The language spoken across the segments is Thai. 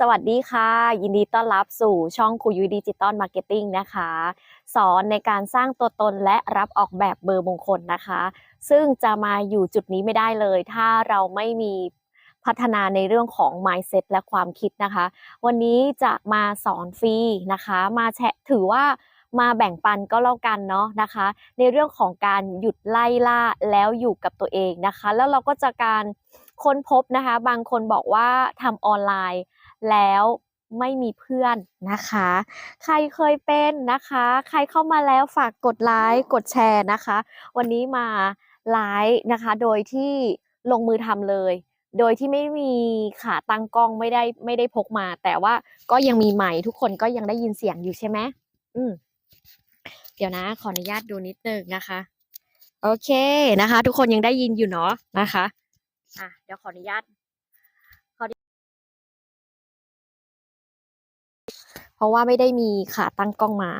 สวัสดีค่ะ ยินดีต้อนรับสู่ช่องคุยยุยดิจิตอลมาร์เก็ตติ้งนะคะ สอนในการสร้างตัวตนและรับออกแบบเบอร์มงคลนะคะ ซึ่งจะมาอยู่จุดนี้ไม่ได้เลย ถ้าเราไม่มีพัฒนาในเรื่องของ mindset และความคิดนะคะ วันนี้จะมาสอนฟรีนะคะ มาแชร์ถือว่ามาแบ่งปันก็แล้วกันเนาะนะคะ ในเรื่องของการหยุดไล่ล่าแล้วอยู่กับตัวเองนะคะ แล้วเราก็จะการค้นพบนะคะ บางคนบอกว่าทำออนไลน์ แล้วไม่มีเพื่อนนะคะ ใครเคยเป็นนะคะ ใครเข้ามาแล้วฝากกดไลค์กดแชร์นะคะ วันนี้มาไลฟ์นะคะ โดยที่ลงมือทำเลย โดยที่ไม่มีขาตั้งกล้องไม่ได้ไม่ได้พกมา แต่ว่าก็ยังมีใหม่ทุกคนก็ยังได้ยินเสียงอยู่ใช่ไหมอืมเดี๋ยวนะ ขออนุญาตดูนิดนึงนะคะ โอเคนะคะ ทุกคนยังได้ยินอยู่เนาะนะคะ อะเดี๋ยวขออนุญาต ราะว่าไม่ได้มีขาตั้งกล้องมา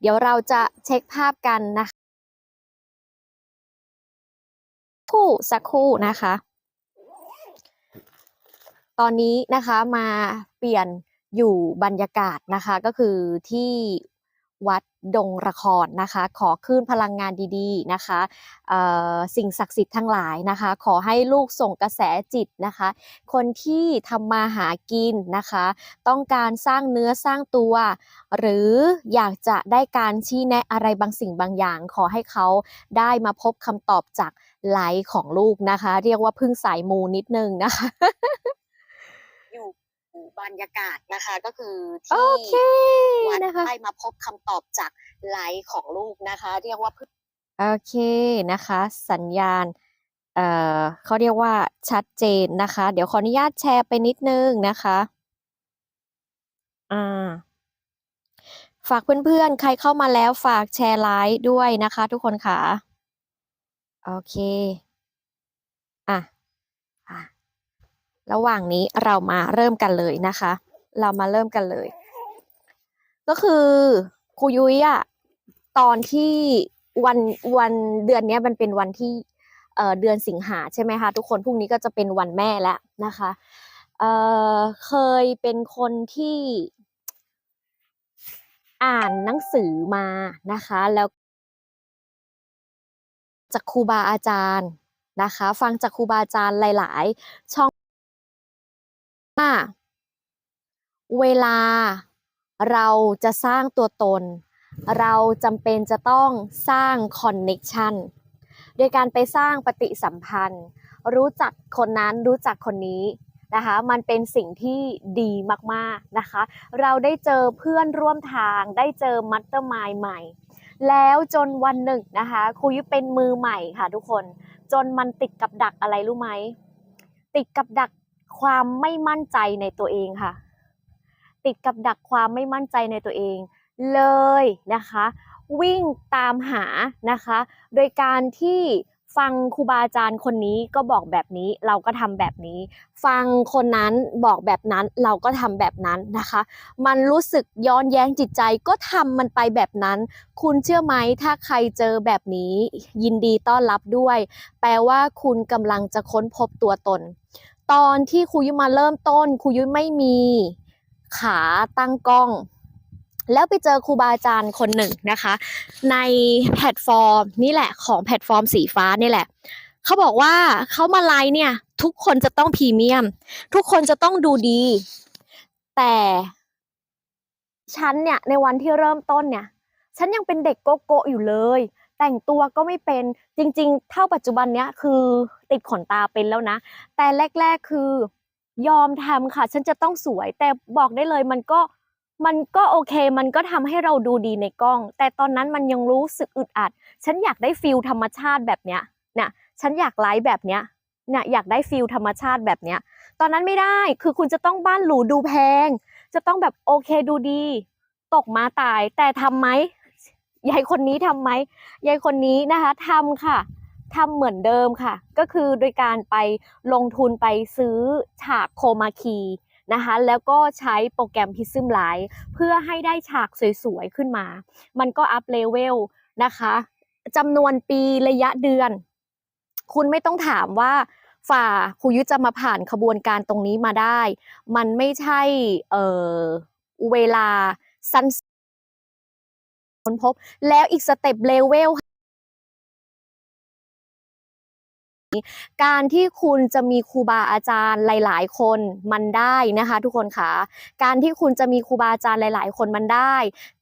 เดี๋ยวเราจะเช็คภาพกันนะคะคู่สักคู่นะคะ ตอนนี้นะคะมาเปลี่ยนอยู่บรรยากาศนะคะก็คือที่ วัดดงละครนะคะ ขอคลื่นพลังงานดีๆนะคะเอ่อสิ่งศักดิ์สิทธิ์ทั้งหลายนะคะ ขอให้ลูกส่งกระแสจิตนะคะ คนที่ทำมาหากินนะคะ ต้องการสร้างเนื้อสร้างตัว หรืออยากจะได้การชี้แนะอะไรบางสิ่งบางอย่าง ขอให้เขาได้มาพบคำตอบจากไลฟ์ของลูกนะคะ เรียกว่าพึ่งสายมูนิดนึงนะคะอยู่บรรยากาศนะคะก็คือที่ ได้มาพบคำตอบจากไลฟ์ของลูกนะคะ เรียกว่าโอเคนะคะ สัญญาณเอ่อเขาเรียกว่าชัดเจนนะคะ เดี๋ยวขออนุญาตแชร์ไปนิดนึงนะคะอ่าฝากเพื่อนๆ ใครเข้ามาแล้วฝากแชร์ไลฟ์ด้วยนะคะ ทุกคนค่ะ โอเคอะอะ ระหว่างนี้เรามาเริ่มกันเลยนะคะ เรามาเริ่มกันเลย ก็คือครูยุ้ยอะตอนที่วันวันเดือนเนี้ยมันเป็นวันที่เอ่อเดือนสิงหาใช่ไหมคะทุกคนพรุ่งนี้ก็จะเป็นวันแม่แล้วนะคะเอ่อเคยเป็นคนที่อ่านหนังสือมานะคะ แล้วจากครูบาอาจารย์นะคะ ฟังจากครูบาอาจารย์หลาย ๆ ช่องว่าเวลา เราจะสร้างตัวตน เราจำเป็นจะต้องสร้างคอนเน็กชันโดยการไปสร้างปฏิสัมพันธ์ รู้จักคนนั้นรู้จักคนนี้นะคะมันเป็นสิ่งที่ดีมากๆนะคะ เราได้เจอเพื่อนร่วมทางได้เจอมัตเตอร์มายใหม่ แล้วจนวันหนึ่งนะคะครูยุ้ยเป็นมือใหม่ค่ะทุกคน จนมันติดกับดักอะไรรู้ไหม ติดกับดักความไม่มั่นใจในตัวเองค่ะ ติดกับดักความไม่มั่นใจในตัวเองเลยนะคะ วิ่งตามหานะคะ โดยการที่ฟังครูบาอาจารย์คนนี้ก็บอกแบบนี้เราก็ทำแบบนี้ ฟังคนนั้นบอกแบบนั้นเราก็ทำแบบนั้นนะคะ มันรู้สึกย้อนแย้งจิตใจก็ทำมันไปแบบนั้น คุณเชื่อไหมถ้าใครเจอแบบนี้ ยินดีต้อนรับด้วย แปลว่าคุณกำลังจะค้นพบตัวตน ตอนที่ครูยุ้ยมาเริ่มต้นครูยุ้ยไม่มี ขาตั้งกล้อง แล้วไปเจอครูบาอาจารย์คนหนึ่งนะคะ ในแพลตฟอร์มนี่แหละของแพลตฟอร์มสีฟ้านี่แหละเขาบอกว่าเขามาไลฟ์เนี่ย ทุกคนจะต้องพรีเมียม ทุกคนจะต้องดูดี แต่ฉันเนี่ยในวันที่เริ่มต้นเนี่ย ฉันยังเป็นเด็กโกโก้อยู่เลย แต่งตัวก็ไม่เป็นจริง ๆ เท่าปัจจุบันเนี้ยคือติดขนตาเป็นแล้วนะ แต่แรก ๆ คือ ยอมทำค่ะ ฉันจะต้องสวย แต่บอกได้เลยมันก็มันก็โอเค มันก็ทำให้เราดูดีในกล้อง แต่ตอนนั้นมันยังรู้สึกอึดอัด ฉันอยากได้ฟิลธรรมชาติแบบเนี้ยเนี่ยฉันอยากไลฟ์แบบเนี้ยเนี่ยอยากได้ฟิลธรรมชาติแบบเนี้ย ตอนนั้นไม่ได้ คือคุณจะต้องบ้านหรูดูแพง จะต้องแบบโอเคดูดี ตกมาตาย แต่ทำไหมยายคนนี้ทำไหมยายคนนี้นะคะทำค่ะ ทำเหมือนเดิมค่ะ ก็คือโดยการไปลงทุนไปซื้อฉากโคมาคีนะคะแล้วก็ใช้โปรแกรม Prism Light เพื่อให้ได้ฉากสวยๆ ขึ้นมา มันก็อัพเลเวลนะคะจำนวนปีระยะเดือน คุณไม่ต้องถามว่าฝ่าครูยุทธจะมาผ่านขบวนการตรงนี้มาได้ มันไม่ใช่เออเวลาสั้นค้นพบ แล้วอีกสเต็ปเลเวล การที่คุณจะมีครูบาอาจารย์หลาย ๆ คนมันได้นะคะ ทุกคนค่ะการที่คุณจะมีครูบาอาจารย์หลาย ๆ คนมันได้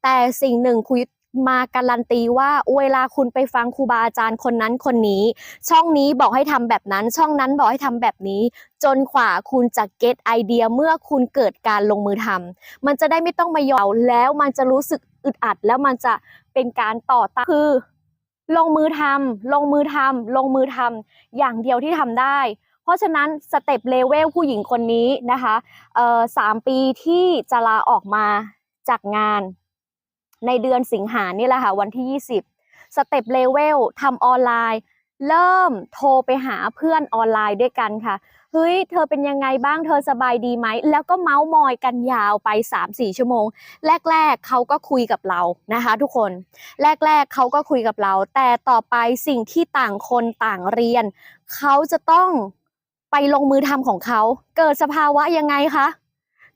แต่สิ่งหนึ่งคุยมาการันตีว่าเวลาคุณไปฟังครูบาอาจารย์คนนั้นคนนี้ ช่องนี้บอกให้ทำแบบนั้น ช่องนั้นบอกให้ทำแบบนี้ จนกว่าคุณจะเก็ตไอเดียเมื่อคุณเกิดการลงมือทำมันจะได้ไม่ต้องมายอแล้วมันจะรู้สึกอึดอัดแล้วมันจะเป็นการต่อต้านคือ ลงมือทำลงมือทำลงมือทำอย่างเดียวที่ทำได้ เพราะฉะนั้นสเต็ปเลเวลผู้หญิงคนนี้นะคะเอ่อสามปีที่จะลาออกมาจากงาน ในเดือนสิงหานี่แหละค่ะวันที่ 20 สเต็ปเลเวลทำออนไลน์ เริ่มโทรไปหาเพื่อนออนไลน์ด้วยกันค่ะ เฮ้ย เธอเป็นยังไงบ้าง เธอสบายดีไหม แล้วก็เมาส์มอยกันยาวไป 3-4 ชั่วโมง แรก ๆ เขาก็คุยกับเรานะคะ ทุกคน แรก ๆ เขาก็คุยกับเรา แต่ต่อไปสิ่งที่ต่างคนต่างเรียน เขาจะต้องไปลงมือทำของเขา เกิดสภาวะยังไงคะ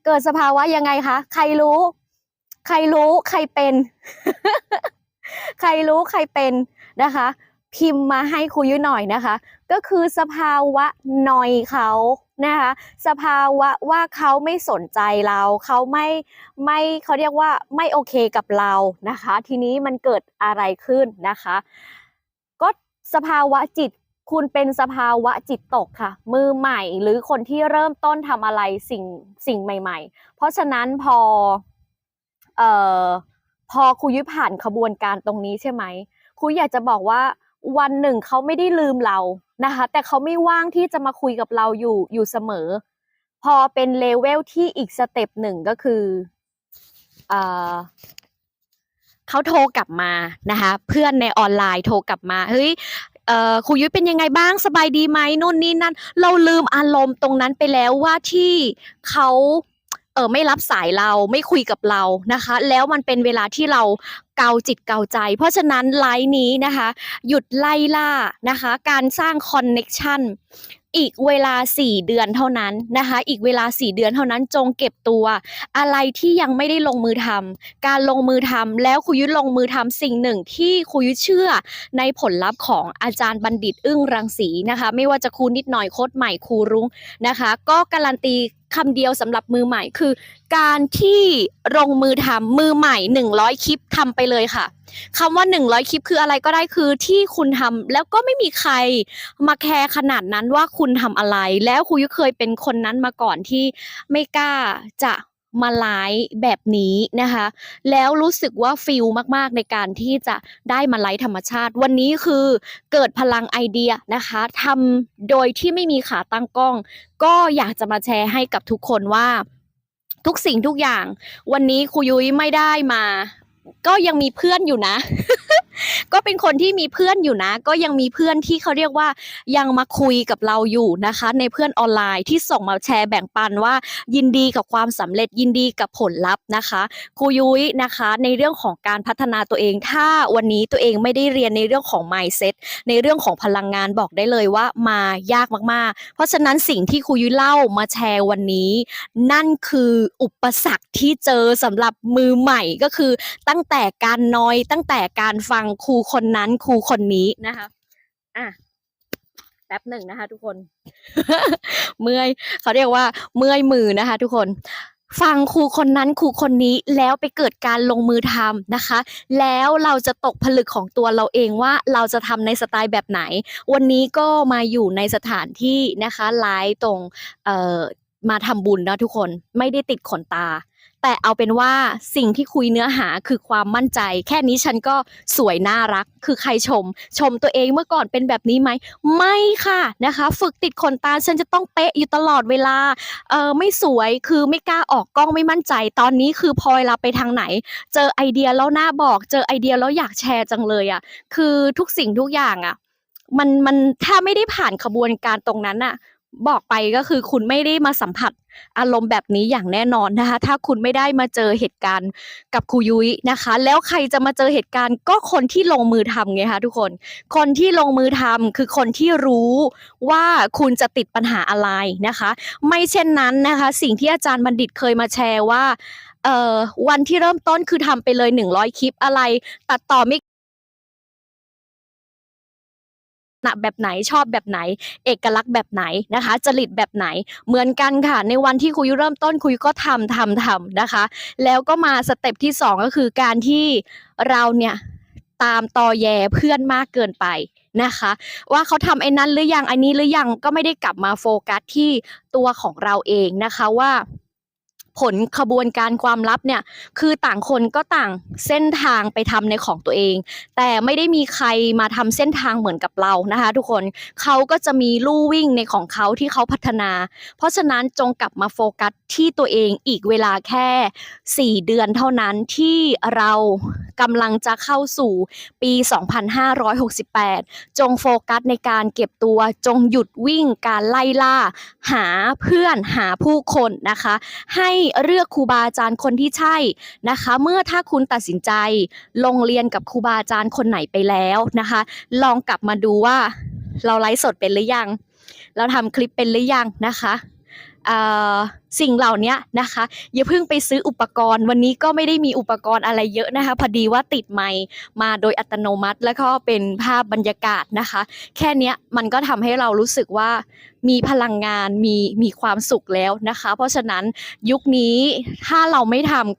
เกิดสภาวะยังไงคะ ใครรู้ ใครรู้ ใครเป็น ใครรู้ ใครเป็นนะคะ พิมพ์มาให้ครูยุ้ยหน่อยนะคะ ก็คือสภาวะนอยเขานะคะ สภาวะว่าเขาไม่สนใจเราเขาไม่ไม่เขาเรียกว่าไม่โอเคกับเรานะคะ ทีนี้มันเกิดอะไรขึ้นนะคะ ก็สภาวะจิตคุณเป็นสภาวะจิตตกค่ะ มือใหม่หรือคนที่เริ่มต้นทำอะไรสิ่งสิ่งใหม่ ๆ เพราะฉะนั้นพอเอ่อพอครูยุ้ยผ่านขบวนการตรงนี้ใช่ไหมครูอยากจะบอกว่า วันหนึ่งเขาไม่ได้ลืมเรานะคะ แต่เขาไม่ว่างที่จะมาคุยกับเราอยู่อยู่เสมอ พอเป็นเลเวลที่อีกสเต็ปหนึ่งก็คือเอ่อเขาโทรกลับมานะคะ เพื่อนในออนไลน์โทรกลับมาเฮ้ยครูยุ้ยเป็นยังไงบ้างสบายดีไหมนู่นนี่นั่น เราลืมอารมณ์ตรงนั้นไปแล้วว่าที่เขา เออไม่รับสายเราไม่คุยกับเรานะคะ แล้วมันเป็นเวลาที่เราเกาจิตเกาใจ เพราะฉะนั้นไลน์นี้นะคะ หยุดไล่ล่านะคะ การสร้างคอนเน็กชันอีกเวลา 4 เดือนเท่านั้นนะคะ อีกเวลา 4 เดือนเท่านั้นจงเก็บตัว อะไรที่ยังไม่ได้ลงมือทำการลงมือทำแล้วครูยุทธลงมือทำสิ่งหนึ่งที่ครูยุทธเชื่อในผลลัพธ์ของอาจารย์บัณฑิตอึ้งรังสีนะคะ ไม่ว่าจะครูนิดหน่อยโคตรใหม่ครูรุ้งนะคะ ก็การันตี คำเดียวสำหรับมือใหม่คือ การที่ลงมือทำมือใหม่ 100 คลิปทำไปเลยค่ะคำว่า 100 คลิปคืออะไรก็ได้คือที่คุณทำแล้วก็ไม่มีใครมาแคร์ขนาดนั้นว่าคุณทำอะไร แล้วครูยุเคยเป็นคนนั้นมาก่อนที่ไม่กล้าจะ มาไลฟ์แบบนี้นะคะ แล้วรู้สึกว่าฟิลมากๆในการที่จะได้มาไลฟ์ธรรมชาติ วันนี้คือเกิดพลังไอเดียนะคะทำโดยที่ไม่มีขาตั้งกล้อง ก็อยากจะมาแชร์ให้กับทุกคนว่าทุกสิ่งทุกอย่าง วันนี้ครูยุ้ยไม่ได้มา ก็ยังมีเพื่อนอยู่นะ ก็เป็นคนที่มีเพื่อนอยู่นะ ก็ยังมีเพื่อนที่เขาเรียกว่ายังมาคุยกับเราอยู่นะคะ ในเพื่อนออนไลน์ที่ส่งมาแชร์แบ่งปันว่า ยินดีกับความสำเร็จยินดีกับผลลัพธ์นะคะครูยุ้ยนะคะ ในเรื่องของการพัฒนาตัวเอง ถ้าวันนี้ตัวเองไม่ได้เรียนในเรื่องของ mindset ในเรื่องของพลังงานบอกได้เลยว่ามายากมากๆ เพราะฉะนั้นสิ่งที่ครูยุ้ยเล่ามาแชร์วันนี้ นั่นคืออุปสรรคที่เจอสำหรับมือใหม่ก็คือตั้งแต่การนอยตั้งแต่การฟังครูคนนั้นครูคนนี้นะคะ อะแป๊บหนึ่งนะคะ ทุกคน เมื่อยเขาเรียกว่า เมื่อยมือนะคะ ทุกคนฟังครูคนนั้นครูคนนี้แล้วไปเกิดการลงมือทำนะคะ แล้วเราจะตกผลึกของตัวเราเองว่าเราจะทำในสไตล์แบบไหน วันนี้ก็มาอยู่ในสถานที่นะคะไลฟ์ตรงมาทำบุญนะทุกคนไม่ได้ติดขนตา แต่เอาเป็นว่าสิ่งที่คุยเนื้อหาคือความมั่นใจ แค่นี้ฉันก็สวยน่ารัก คือใครชม ชมตัวเองเมื่อก่อนเป็นแบบนี้ไหม ไม่ค่ะนะคะ ฝึกติดขนตาฉันจะต้องเป๊ะอยู่ตลอดเวลาเออไม่สวยคือไม่กล้าออกกล้องไม่มั่นใจ ตอนนี้คือพอเวลาไปทางไหน เจอไอเดียแล้วน่าบอก เจอไอเดียแล้วอยากแชร์จังเลยอะ่ะคือทุกสิ่งทุกอย่างอะ่ะมันมันถ้าไม่ได้ผ่านขบวนการตรงนั้นอะ บอกไปก็คือคุณไม่ได้มาสัมผัสอารมณ์แบบนี้อย่างแน่นอนนะคะ ถ้าคุณไม่ได้มาเจอเหตุการณ์กับครูยุ้ยนะคะ แล้วใครจะมาเจอเหตุการณ์ก็คนที่ลงมือทำไงคะทุกคน คนที่ลงมือทำคือคนที่รู้ว่าคุณจะติดปัญหาอะไรนะคะ ไม่เช่นนั้นนะคะ สิ่งที่อาจารย์บัณฑิตเคยมาแชร์ว่าเอ่อวันที่เริ่มต้นคือทำไปเลย 100 คลิปอะไร ตัดต่อไม่ หนักแบบไหนชอบแบบไหน เอกลักษณ์แบบไหนนะคะ จริตแบบไหนเหมือนกันค่ะ ในวันที่คุยเริ่มต้นคุยก็ทำทำทำนะคะ แล้วก็มาสเต็ปที่สองก็คือการที่เราเนี่ยตามตอแยเพื่อนมากเกินไปนะคะ ว่าเขาทำไอ้นั้นหรือยังอันนี้หรือยังก็ไม่ได้กลับมาโฟกัสที่ตัวของเราเองนะคะว่า ผลขบวนการความลับเนี่ยคือต่างคนก็ต่างเส้นทางไปทำในของตัวเอง แต่ไม่ได้มีใครมาทำเส้นทางเหมือนกับเรานะคะ ทุกคนเขาก็จะมีลู่วิ่งในของเขาที่เขาพัฒนา เพราะฉะนั้นจงกลับมาโฟกัสที่ตัวเองอีกเวลาแค่ 4 เดือนเท่านั้นที่เรา กำลังจะเข้าสู่ปี 2568 จงโฟกัสในการเก็บตัว จงหยุดวิ่งการไล่ล่า หาเพื่อนหาผู้คนนะคะ ให้เลือกครูบาอาจารย์คนที่ใช่นะคะ เมื่อถ้าคุณตัดสินใจ ลงเรียนกับครูบาอาจารย์คนไหนไปแล้วนะคะ ลองกลับมาดูว่าเราไลฟ์สดเป็นหรือยัง เราทำคลิปเป็นหรือยังนะคะ สิ่งเหล่านี้นะคะอย่าเพิ่งไปซื้ออุปกรณ์ วันนี้ก็ไม่ได้มีอุปกรณ์อะไรเยอะนะคะ พอดีว่าติดไมค์มาโดยอัตโนมัติ แล้วก็เป็นภาพบรรยากาศนะคะ แค่เนี้ยมันก็ทำให้เรารู้สึกว่ามีพลังงานมีมีความสุขแล้วนะคะ เพราะฉะนั้นยุคนี้ถ้าเราไม่ทำ